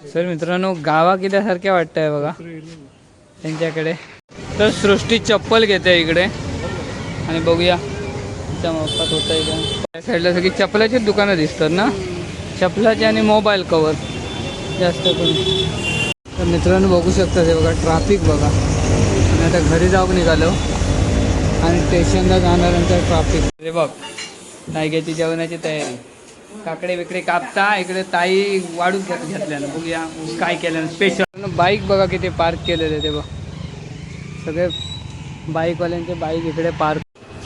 Sir मित्रांनो गावा किल्यासारख्या वाटतंय बघा. त्यांच्याकडे. तर सृष्टी चप्पल घेते इकडे. आणि बघूया. तिच्या मोफत होत आहे का? त्या साईडला सगळी चपलाचीच दुकानं दिसतात ना? चपलाचे आणि मोबाईल कवर जास्त करून. तर मित्रांनो बघू शकता ते बघा ट्राफिक बघा. आणि आता घरी जाऊन निघालो. आणि स्टेशनला जाणाऱ्यांचा ट्राफिक अरे बघ नायग्याची जेवणाची तयारी. काकडे विकडे कापता इकडे ताई वाढून घेतल्यानं. बघूया काय केल्यानं. स्पेशल बाईक बघा किती पार्क केलेले ते बघ. सगळे बाईकवाल्यांचे बाईक इकडे पार्क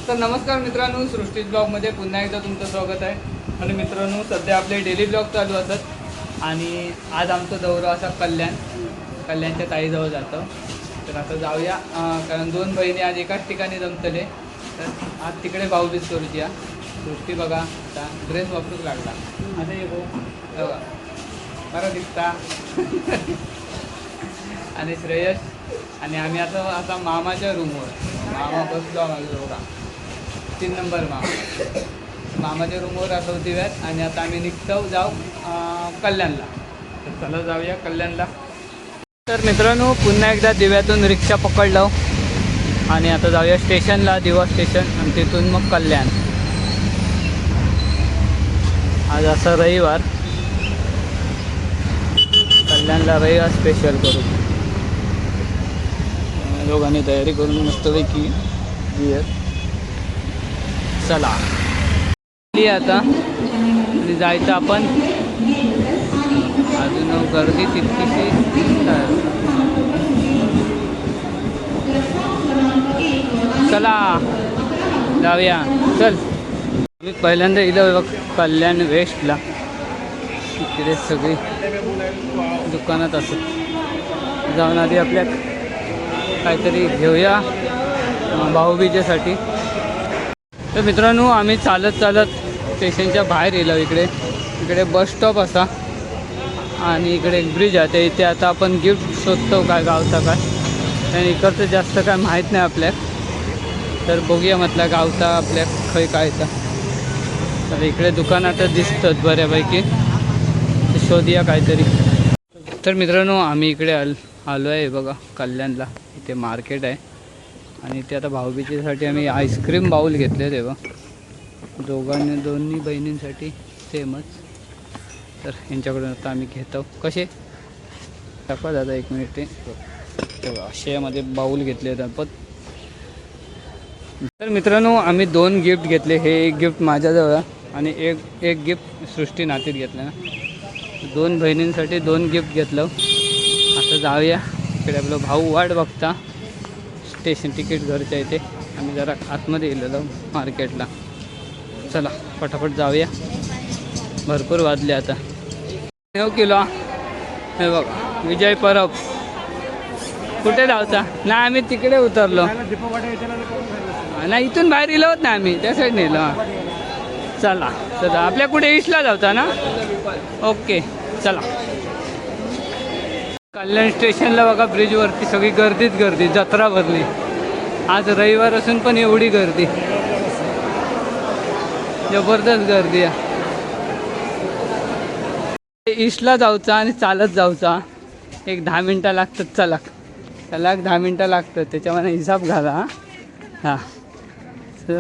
तर नमस्कार मित्रांनो सृष्टी ब्लॉगमध्ये पुन्हा एकदा तुमचं स्वागत आहे. आणि मित्रांनो सध्या आपले डेली ब्लॉग चालू असतात. आणि आज आमचं दौरा असा कल्याण. कल्याणच्या ताईजवळ जातं. तर आता जाऊया. कारण दोन बहिणी आज एकाच ठिकाणी जमतले. तर आज तिकडे भाऊबीज करूया. सृष्टी बघा आता ड्रेस वापरूच लागला. आता ये बघा बरं दिसता. आणि श्रेयस आणि आम्ही आता आता मामाच्या रूमवर मामा बसलो माझं बघा तीन नंबर मामा. मामाच्या रूमवर आता दिव्यात आणि आता आम्ही निघतो जाऊ कल्याणला. तर चला जाऊया कल्याणला. तर मित्रांनो पुन्हा एकदा दिव्यातून रिक्षा पकडलो. आणि आता जाऊया स्टेशनला दिवा स्टेशन आणि तिथून मग कल्याण. आज असा रविवार. कल्याणला रविवार स्पेशल करू. दोघांनी तयारी करून मस्तपैकी बियर चला. आता. आणि जायचं आपण. अजून गर्दी तितकीशी चला. जाऊया. चल. मी पहिल्यांदा इलं बघ कल्याण वेस्टला. इकडे सगळी दुकानात असत जाऊन आधी आपल्या काहीतरी घेऊया भाऊबीजेसाठी. तर मित्रांनो आम्ही चालत चालत स्टेशनच्या बाहेर येलो इकडे. इकडे बस स्टॉप असा. आणि इकडे एक ब्रिज आहे. ते इथे आता आपण गिफ्ट शोधतो काय गावचा काय. आणि इकडचं जास्त काय माहीत नाही आपल्या. तर बघूया म्हटलं गावचा आपल्या खय कायचा तर. तर इकडे दुकान आता दिसतात बऱ्यापैकी. शोधूया काहीतरी. तर मित्रांनो आम्ही इकडे आल आलो आहे बघा कल्याणला. इथे मार्केट आहे. आणि इथे आता भाऊबीजेसाठी आम्ही आईस्क्रीम बाऊल घेतले तेव्हा दोघांनी दोन्ही बहिणींसाठी सेमच. तर यांच्याकडून आता आम्ही घेतो. कसे? दाखवा दादा एक मिनिट ते. तेव्हा अशामध्ये बाऊल घेतले होते पण तर मित्रांनो आम्ही दोन गिफ्ट घेतले. हे एक गिफ्ट माझ्याजवळ. आहे आणि एक एक गिफ्ट सृष्टी नातीत घेतलं ना. दोन बहिणींसाठी दोन गिफ्ट घेतलं. आता जाऊया. इकडे आपलं भाऊ वाट बघता. स्टेशन तिकीट घरच्या इथे. आम्ही जरा आतमध्ये गेलेलो मार्केटला. चला पटापट जाऊया. भरपूर वाजले आता. नऊ किलो. हे बघा विजय परब. कुठे धावता? ना आम्ही तिकडे उतरलो. नाही इथून बाहेर गेलो होत ना आम्ही. त्या साईड नेलो चला चला. आपल्या कुठे? ईस्टला जावता ना? ओके चला. कल्याण स्टेशनला बघा ब्रिजवरती सगळी गर्दीच गर्दी जत्रा भरली. आज रविवार असून पण एवढी गर्दी. जबरदस्त गर्दी आहे. ईस्टला जाऊचा आणि चालत जाऊचा. एक दहा मिनटं लागतात चला. त्याला एक दहा मिनटं लागतात. त्याच्यामध्ये हिसाब घाला हां. तर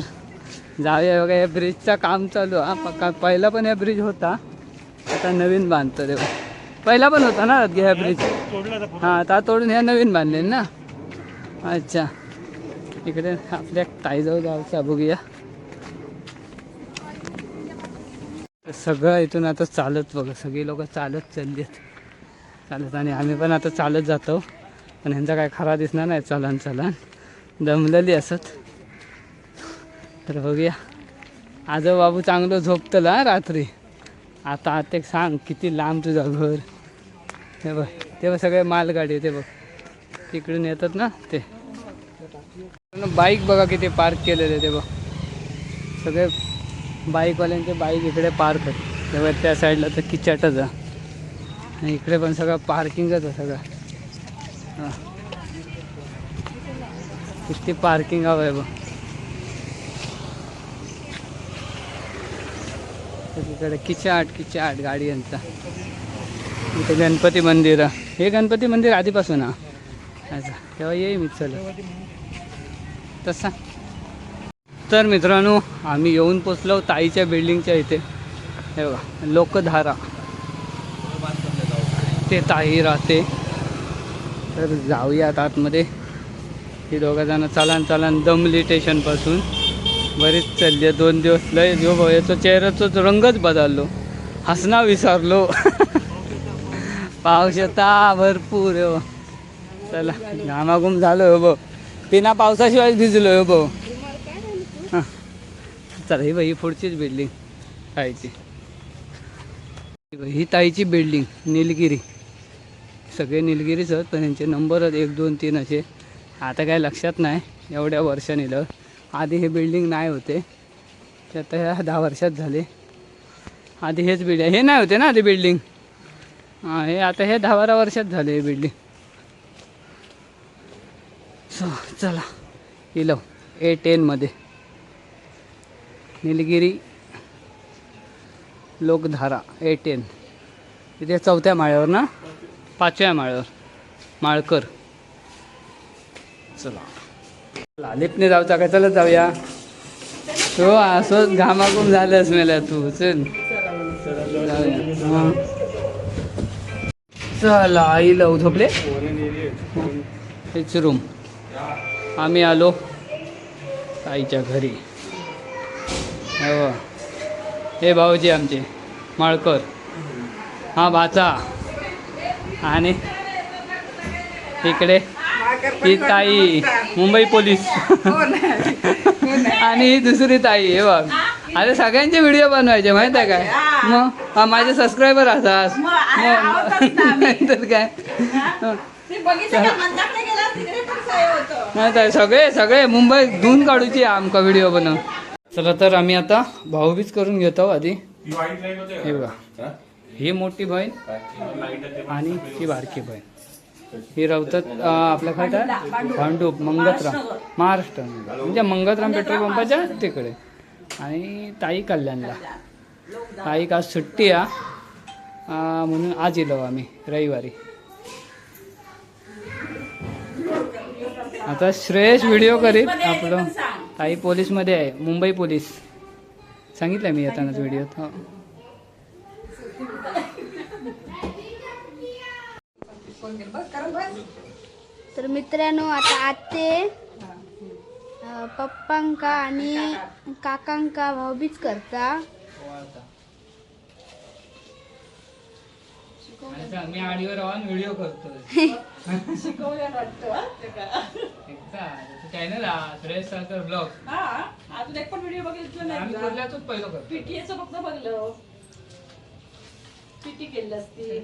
जाऊया बघा या ब्रिजचं काम चालू हा पक्का. पहिला पण या ब्रिज होता. आता नवीन बांधतो तेव्हा पहिला पण होता ना ह्या ब्रिज हां आता तोडून ह्या नवीन बांधले ना? अच्छा. इकडे आपल्या ताईजाऊ जाऊचा बघूया. सगळं इथून आता चालत बघा. सगळी लोक चालत चालली आहेत चालत आणि आम्ही पण आता चालत जातो. पण ह्यांचा काय खरा दिसणार नाही चलन चलन. दमलेली असत. तर बघूया. आज बाबू चांगलं झोपतलं हा रात्री. आता आता सांग किती लांब तुझं घर. हे बघ ते बघ सगळे मालगाडी ते बघ. तिकडून येतात ना ते. बाईक बघा किती पार्क केलेले ते बघ. सगळे बाईकवाल्यांचे बाईक इकडे पार्क आहेत. तेव्हा त्या साईडला तर किचाटच आणि इकडे पण सगळं पार्किंगच आहे सगळं. हां. किती पार्किंग हवं आहे बघ. तर किचाट किचाट गाडी यांचा. इथे गणपती मंदिर. हे गणपती मंदिर आधीपासून हा. अच्छा तेव्हा येई मी चल. तसा. तर मित्रांनो आम्ही येऊन पोचलो ताईच्या बिल्डिंगच्या इथे. हे बघा लोकधारा. ते ताई राहते. तर जाऊयात आतमध्ये. ही दोघं जण चालान चालान दमली स्टेशनपासून बरीच चालली आहे. दोन दिवस लय जो भाऊ याचा चेहऱ्याचाच रंगच बदललो. हसणं विसरलो. पाऊस भरपूर हो. चला घामाघूम झालो हो भाऊ. पिना पावसाशिवाय भिजलो हो भाऊ. हां. चला ही भाई ही पुढचीच बिल्डिंग ताईची. ही ही ताईची बिल्डिंग निलगिरी. सगळे निलगिरीच आहेत पण यांचे नंबर आहेत एक दोन तीन असे. आता काय लक्षात नाही एवढ्या वर्षांनी ल आधी हे बिल्डिंग नाही होते. ते आता ह्या दहा वर्षात झाले. आधी हेच बिल्डिंग हे नाही होते ना आधी बिल्डिंग हां हे आता हे दहा बारा वर्षात झाले हे बिल्डिंग सो चला इलो ए टेनमध्ये निलगिरी लोकधारा ए टेन इथे चौथ्या माळ्यावर ना? पाचव्या माळ्यावर. माळकर. चला. लिफ्टने जाऊचा काय चलत जाऊया. हो असं घामाघूम झालंच मेला तू. चल. चला आई लव झोपले हेच रूम आम्ही आलो. आईच्या घरी. हो. हे भाऊजी आमचे. माळकर. हा भाचा. आणि इकडे. ही ताई मुंबई पोलीस. आणि ही दुसरी ताई हे बघ. अरे सगळ्यांचे व्हिडिओ बनवायचे माहीत आहे काय? मग हा माझे सबस्क्रायबर असतात. मग तर काय? हं. माहीत आहे सगळे सगळे मुंबई धुवून काढूची आमका व्हिडिओ बनव चला तर आम्ही आता भाऊबीज करून घेतो आधी. हे बघा. ही? मोठी बहीण आणि ही बारकी बहीण. ही राहतात आपल्या काय भांडूप मंगतराम. महाराष्ट्र. म्हणजे मंगतराम पेट्रोल पंपाच्या तिकडे. आणि ताई कल्याणला. ताईक आज सुट्टी आ म्हणून आज येलो आम्ही रविवारी. आता श्रेयश व्हिडिओ करीत आपलं. ताई पोलीसमध्ये आहे मुंबई पोलीस. सांगितलं मी येतानाच व्हिडिओत हो. तर मित्रांनो आता आते पप्पांका आणि काकांका भाऊबीज करता. मी आडीवर राहून व्हिडिओ करतो चॅनल हा ब्लॉग हा अजून एक पण व्हिडिओ बघितलं नाही पहिलं पीटीएचं फक्त बघलं. पीटी केलं असते?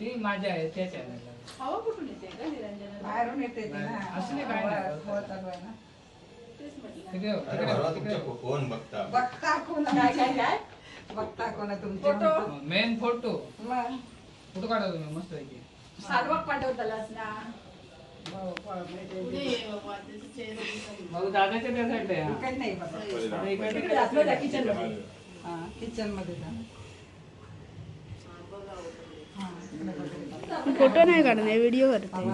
ती माझ्या आहे त्या चॅनलला हवा कुठून येते का निरंजन? बाहेरून येते ती ना. असं नाही काय नाही. हो, चालू आहे ना. तेच म्हटलं. तिकडे अरे तिकडे परवा तिकडे तुमचा फोन बघता. बघता कोण काय काय काय? बघता कोण तुमचे? फोटो. मेन फोटो मग. फोटो काढा तुम्ही मस्त पैकी. साडवाक पाठवतालास ना? हो, हो. मग दादाच्या त्या साईडला आहे, हा. इकडे नाही बघा. आता इकडे तिकडे आपलं त्या किचनमध्ये. हा, किचनमध्ये जा. हा, इकडे बघा. फोटो नाही काढणार व्हिडिओ करते हा,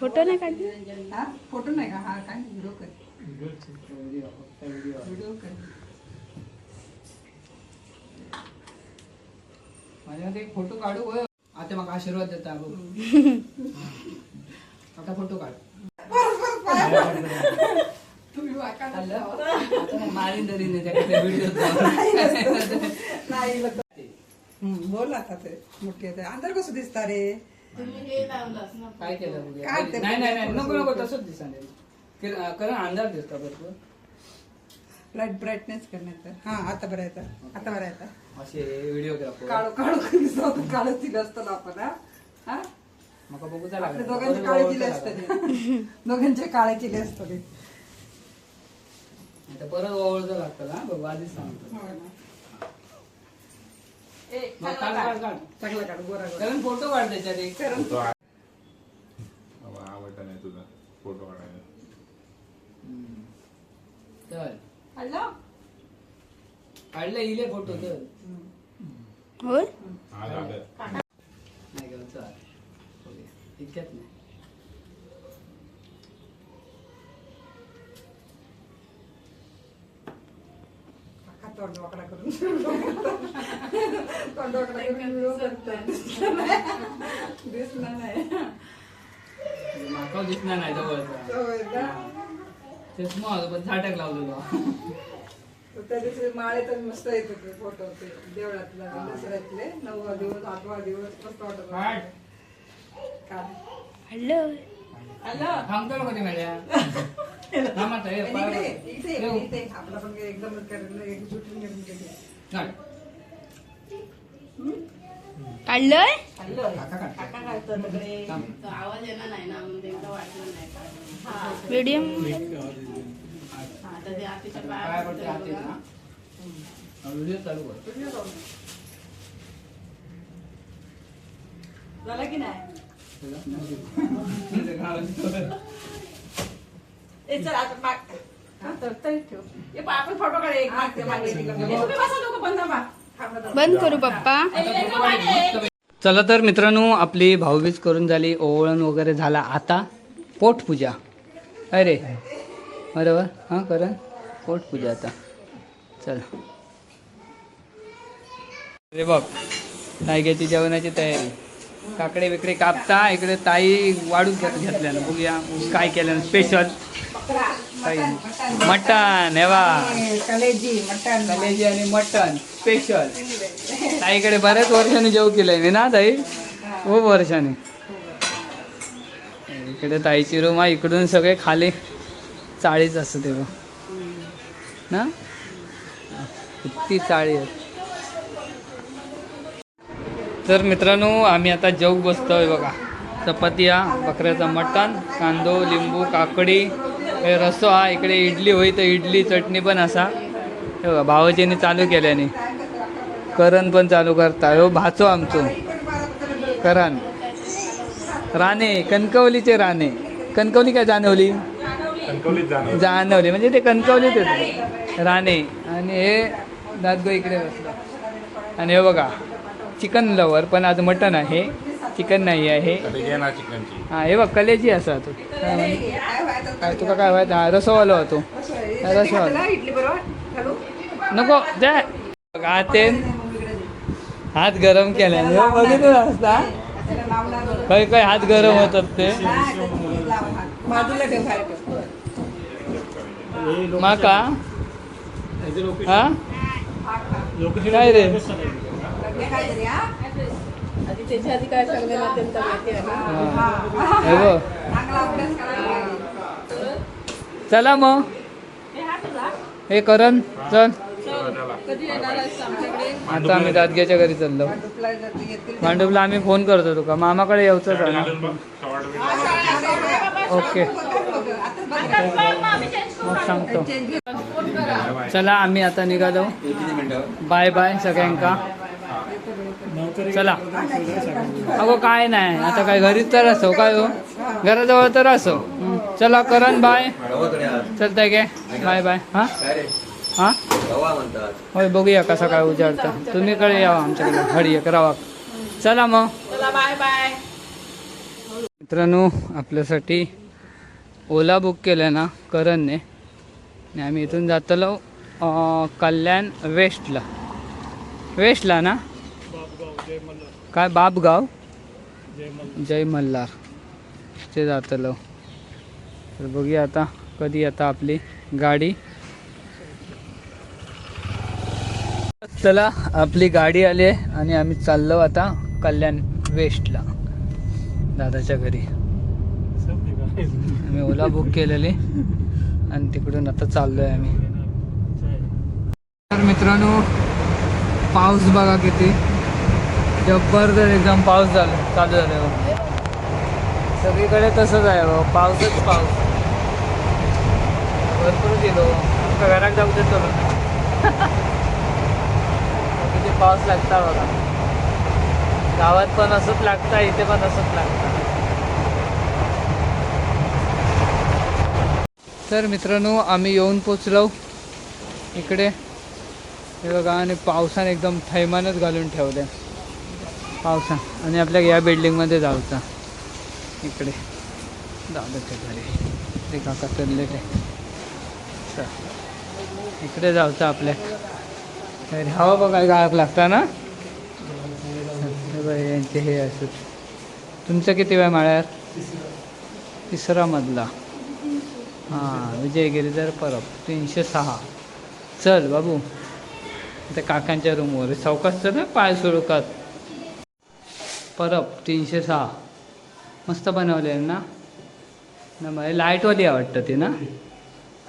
फोटो नाही काढले हा, फोटो नाही का? हा काय? व्हिडिओ कर. व्हिडिओ फक्त व्हिडिओ व्हिडिओ कर. माझ्या मते एक फोटो काढू होय. आता मग आशीर्वाद देता बघ आता फोटो काढ. मारीन त्याकडे व्हिडिओ बोल आता ते मोठी आहे ते. अंधार कसं दिसता रे? काय केलं ते नाही नाही नाही. नको नको. तसंच दिसाने के- कारण अंधार दिसता भरपूर. लाइट ब्राईटनेस करण्याचं. हा आता बरं येतं. आता बरं येतं. असे व्हिडिओग्राफर काळू काळू दिसत काळू दिलं असतं ना आपण हा? हा? मका बघू आपले दोघांचे काळे चिले. असतात दोघांचे काळे चिले असतात ते. परत ओळख लागतं ना बघू आधीच सांगतो. हो ना. मग काढ काढ. काढ चांगला काढ गोरा गोरा. कारण फोटो काढ त्याच्यात एक. आवडता नाही फोटो काढायला video photo video. Photo. Video. चल. हॅलो. काढलं इले फोटो तर. होय? नाही बघूया. इतक्यात नाही. काका तोंड वाकडा करून तोंड वाकडा करून दिसला नाही. माका दिसणार नाही जवळचा. होय चष्मा होता पण झाटक लावलेलो तर त्या दिवशी माळे तर मस्त येत होते फोटो ते देवळातला दसऱ्यातले नववा दिवस आठवा दिवस मस्त वाटत होते. काढ. काढ. हॅलो हॅलो थांबतो कधी माझ्या थांब आता, हे आणि इकडे, येऊ. इथे. आपलं पण एकदमच करायला एकजुटीने. काढलंय हॅलो काका काढ. काका काय होतं तिकडे थांब. तो आवाज येणार नाही ना म्हणून एकदा वाटलं नाही हा व्हिडिओ हा तर ते आतीच्या पाय पाया पडते हात पडते येते, बघा. हा? व्हिडिओ चालू कर झालं की नाही ए चल आता पाक हा तर तरी ठेव ये पा आपण फोटो काढ एक हा, ते मागे तिला ए, तुम्ही बसा दोघं बंद बा थांबा जरा. बंद करू पप्पा. चला तर मित्रांनो आपली भाऊबीज करून झाली ओवळण वगैरे झाला आता. पोटपूजा अरे बरोबर? हां करण? पोटपूजा आता. चल. अरे बघ नायग्याची जेवणाची तयारी. काकडे बिकडे कापता इकडे ताई वाढून घेत घेतल्या ना बघूया काय केलं स्पेशल ताई. मटण हे बा. कलेजी मटण. कलेजी आणि मटन स्पेशल ताईकडे बऱ्याच वर्षांनी जेव केलंय मी ना ताई? खूप वर्षांनी. इकडे ताईची रूम आहे इकडून सगळे खाली. चाळीच असतं तेव्हा. ना? किती चाळी आहेत तर मित्रांनो आम्ही आता जेव बसतोय बघा. चपात्या बकऱ्याचं मटण कांदो लिंबू काकडी हे रस्सो हा इकडे इडली होई तर इडली चटणी पण असा. हे बघा भावजीने चालू केल्याने. करण पण चालू करता. हो भाचो आमचो. करण. राणे कणकवलीचे राणे. कणकवली काय जाणवली जाणवली म्हणजे ते कणकवलीच येते राणे. आणि हे दादगो इकडे बसला. आणि हे बघा चिकन लवर पण आज मटन आहे. चिकन नाही आहे. हा हे बघ कलेजी असा तो. काय म्हणे? काय तुका काय व्हायचं हा रसवालो होतो. रसवालो. इडली बरोबर? घालू नको जा. बघा ते हात गरम केल्याने. हो, बघितलं असता? लावणार काही काही हात गरम होतात ते? माका? हा? काय रे? काय हा आधी त्याच्या आधी काय माहिती आहे ना हे. चला मग. हे करण चल. आता आम्ही दादग्याच्या घरी चाललो. मांडूपला आम्ही फोन करतो तुका. मामाकडे येऊच आहे ओके. मग सांगतो. चला आम्ही आता निघालो. बाय बाय सगळ्यांका. चला. अगो काय नाही. आता काय घरीच तर असो काय हो? घराजवळ तर असो. चला करण बाय. चलताय काय? Bye bye. हा? हा? होय बघूया कसा काय उजाडता. तुम्ही कडे यावा आमच्याकडे. हडी एक रावा. चला मग. चला बाय बाय. मित्रांनो आपल्यासाठी ओला बुक केलं ना करणने. आणि आम्ही इथून जातलो कल्याण वेस्टला. वेस्टला ना? काय बापगाव जय मल्हार. ते जातलो. तर बघूया आता कधी आता आपली गाडी. चला आपली गाडी आली आहे आणि आम्ही चाललो आता कल्याण वेस्टला. दादाच्या घरी. आम्ही ओला बुक केलेली. आणि तिकडून आता चाललोय आम्ही. तर मित्रांनो पाऊस बघा किती. जबरदस्त एकदम पाऊस झाला चालू झाला बघा. सगळीकडे तसंच आहे बघ पाऊसच पाऊस. भरपूर गेलो. घरात जाऊ देतो किती पाऊस लागता बघा. गावात पण असंच लागतं इथे पण असंच लागतं. तर मित्रांनो आम्ही येऊन पोचलो. इकडे. हे बघा आणि पावसाने एकदम थैमानच घालून ठेवलं पावसा. आणि आपल्या या बिल्डिंगमध्ये जाऊचा. इकडे. दादाच्या घरी. ते काका चालले ते चल. इकडे जाऊचा आपल्या. अरे हवा बघा गाळक लागता ना? यांचे हे असत. तुमचं किती वेळ माळ्यार तिसरा मधला हां विजय गिरीधर परब तीनशे सहा. चल बाबू. त्या काकांच्या रूमवर चौकात चल पाय सुरू कर. परब तीनशे सहा. मस्त बनवले ना? ना मला लाईटवाली आहे वाटतं ती ना?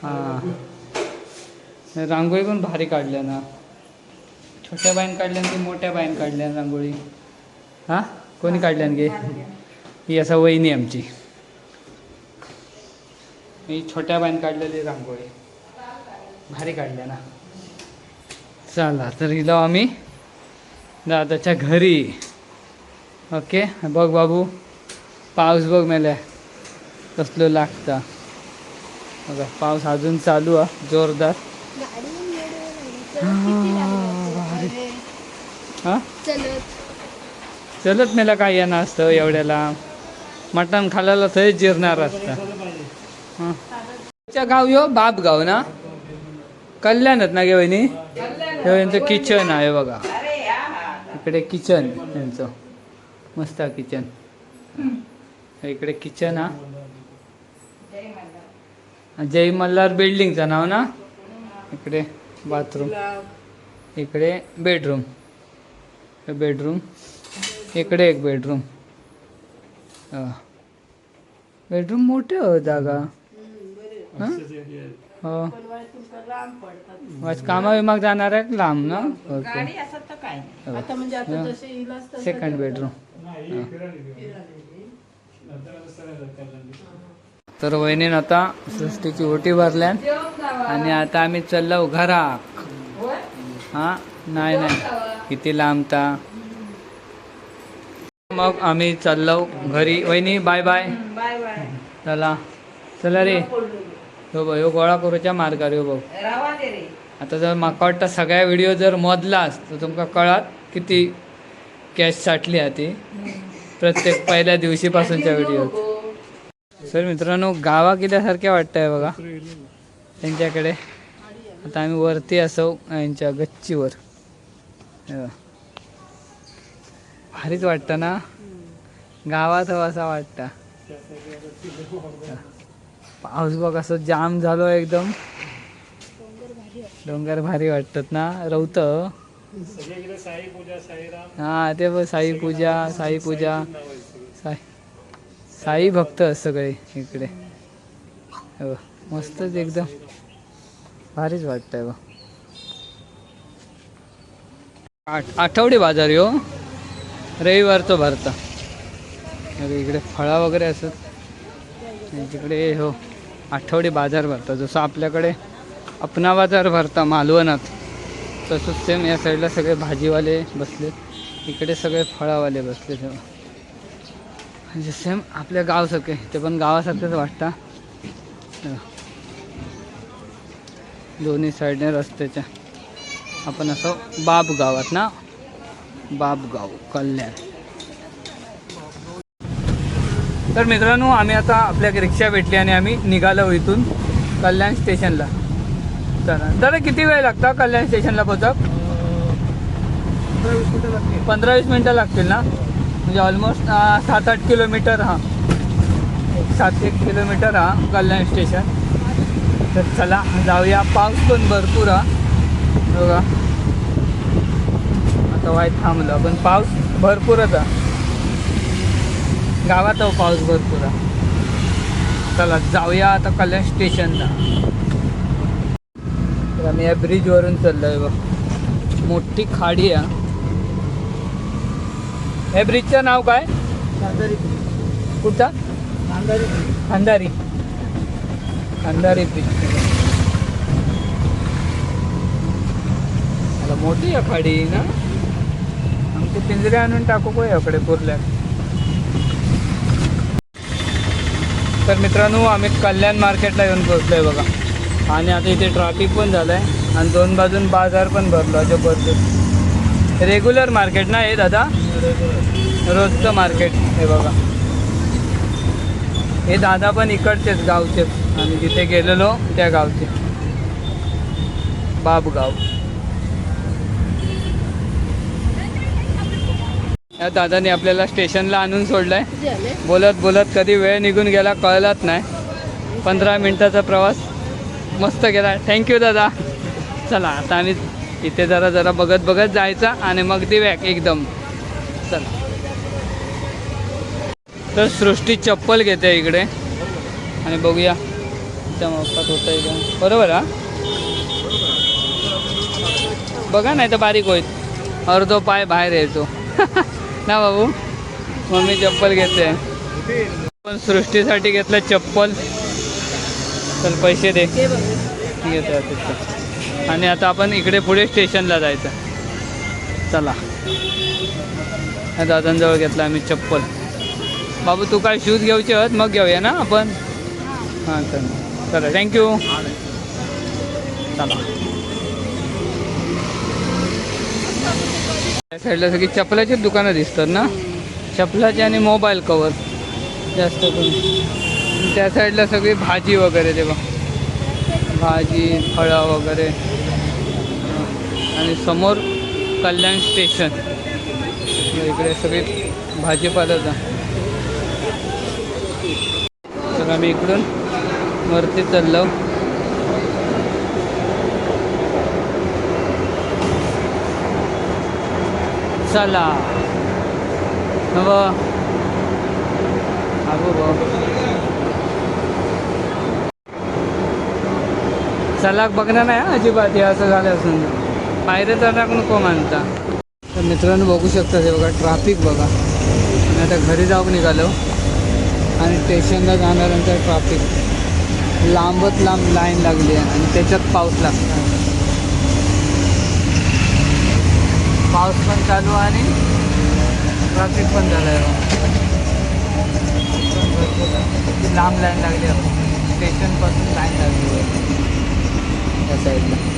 हां. रांगोळी पण भारी काढल्या ना. छोट्या बाईन काढल्या की मोठ्या बाईन काढल्या रांगोळी. हां? कोणी काढल्या गे ही असा वहिनी आमची. मी छोट्या बाईन काढलेली रांगोळी. भारी काढल्या ना. चला तर हिला आम्ही दादाच्या घरी. ओके बघ बाबू. पाऊस बघ मेल्या कसलो लागता. बघा पाऊस अजून चालू आहे जोरदार. हां चलत मेला काय येणं असतं एवढ्याला? मटण खाल्ल्याला थंय जिरणार असतं. हां. गाव यो हो, बाप गाव ना? कल्याणच ना गे वहिनी? यांचं किचन आहे बघा. इकडे किचन यांचं मस्त किचन. इकडे किचन हा. जय मल्हार बिल्डिंगचं नाव ना? इकडे बाथरूम. इकडे बेडरूम. बेडरूम. इकडे एक बेडरूम. बेडरूम मोठे हो जागा. हं? हो. कामा विमाग जाणार आहे लांब ना? ओके सेकंड बेडरूम तर वहिनीन आता सृष्टीची ओटी भरल्यान आणि आता आम्ही चाललो घराक हा? नाही नाही. किती लांबता मग आम्ही चाललो घरी. वहिनी बाय बाय. Bye bye. चला. चला रे. हो बघ ह्यो गोळा करूच्या मार्गार हो बघ. रावा दे रे. आता जर म्हाका वाटतं सगळ्या व्हिडिओ जर मधलाच तर तुमका कळत किती कॅश साठली आहे ती प्रत्येक पहिल्या दिवशीपासूनच्या व्हिडिओ सर मित्रांनो गावा किल्यासारख्या वाटतंय बघा. त्यांच्याकडे. आता आम्ही वरती असो यांच्या गच्चीवर. भारीच वाटतं ना? गावात हवं असा वाटतं. पाऊस बघ असं जाम झालो एकदम. डोंगर भारी वाटतात ना? रवत हा ते बघ साई पूजा साई पूजा. साई साई भक्त सगळे इकडे. हे मस्तच एकदम. भारीच वाटतंय बघ. आठ आठवडी बाजार यो रविवारचं भरता. अरे इकडे फळा वगैरे असत तिकडे हो आठवडी बाजार भरता. जसं आपल्याकडे अपना बाजार भरता मालवणात. तसंच सेम या साईडला सगळे भाजीवाले बसले इकडे सगळे फळावाले बसले तेव्हा म्हणजे सेम आपल्या गावसारखे ते पण गावासारखंच वाटतं. दोन्ही साईडने रस्त्याच्या. आपण असं बाप गावात ना? बाबगाव कल्याण. तर मित्रांनो आम्ही आता आपल्या रिक्षा भेटली आणि आम्ही निघालो इथून कल्याण स्टेशनला. दादा दादा किती वेळ लागता कल्याण स्टेशनला पोचक पंधरा वीस मिनटं लागतील ना? म्हणजे ऑलमोस्ट सात आठ किलोमीटर हा. एक सात एक किलोमीटर हा कल्याण स्टेशन. तर चला जाऊया. पाऊस पण भरपूर हा. बघा. आता वाईट थांबलं. पण पाऊस भरपूरच हा. गावात पाऊस भरपूर हा. चला जाऊया आता कल्याण स्टेशनला. आम्ही या ब्रिजवरून चाललोय बघ. मोठी खाडी आहे हे. ब्रिजचं नाव काय? कुठचा खांदारी खांदारी. ब्रिज मोठी आहे खाडी ना? आमचे पिंजरे आणून टाकू को याकडे पुरल्या? तर मित्रांनो आम्ही कल्याण मार्केटला येऊन पोहोचलोय बघा. आणि आता इथे ट्रॅफिक पण झालं आहे आणि दोन बाजून बाजार पण भरलो जबरदस्त. रेग्युलर मार्केट ना हे दादा? रोजचं मार्केट हे बघा. हे दादा पण इकडचेच गावचेच. आम्ही जिथे गेलेलो त्या गावचे. बाबगाव या दादाने आपल्याला स्टेशनला आणून सोडलंय. बोलत बोलत कधी वेळ निघून गेला कळलाच नाही. पंधरा मिनिटाचा प्रवास. मस्त गेला थँक्यू दादा. चला आता आम्ही इथे जरा जरा बघत बघत जायचा आणि मग देऊया एकदम. चला. तर सृष्टी चप्पल घेते इकडे. आणि बघूया. त्या मापात होतं एकदम बरोबर हा? बघा नाही तर बारीक होईल. अर्धो पाय बाहेर येतो. ना बाबू? मम्मी चप्पल घेते. पण सृष्टीसाठी घेतलं चप्पल. चल पैसे दे. घेतो आणि आता आपण इकडे पुढे स्टेशनला जायचं. चला. दादांजवळ घेतला आम्ही चप्पल. बाबू तू काय शूज घ्यायचे आहेत? मग घेऊया ना आपण? हां चल. चला थँक्यू चला. त्या साईडला सगळी चपलाचीच दुकानं दिसतात ना? चपलाचे आणि मोबाईल कवर जास्त करून. त्या साईडला सगळी भाजी वगैरे ते बघ भाजी फळं वगैरे. आणि समोर कल्याण स्टेशन. इकडे सगळी भाजीपालाचा तर आम्ही इकडून वरती चाललो. चला. नव. अगो भाऊ. चलाक बघणार नाही हा अजिबात. हे असं झालं असून पायरे चढाक नको मानता तर मित्रांनो बघू शकता हे बघा ट्राफिक बघा. आणि आता घरी जाऊन निघालो. आणि स्टेशनला जाणाऱ्यांचं ट्राफिक लांबच लांब लाईन लागली आहे. आणि त्याच्यात पाऊस लागतो पाऊस पण चालू आणि ट्राफिक पण झालं आहे लांब लाईन लागली आहे. स्टेशनपासून लाईन लागली आहे. त्या साईडला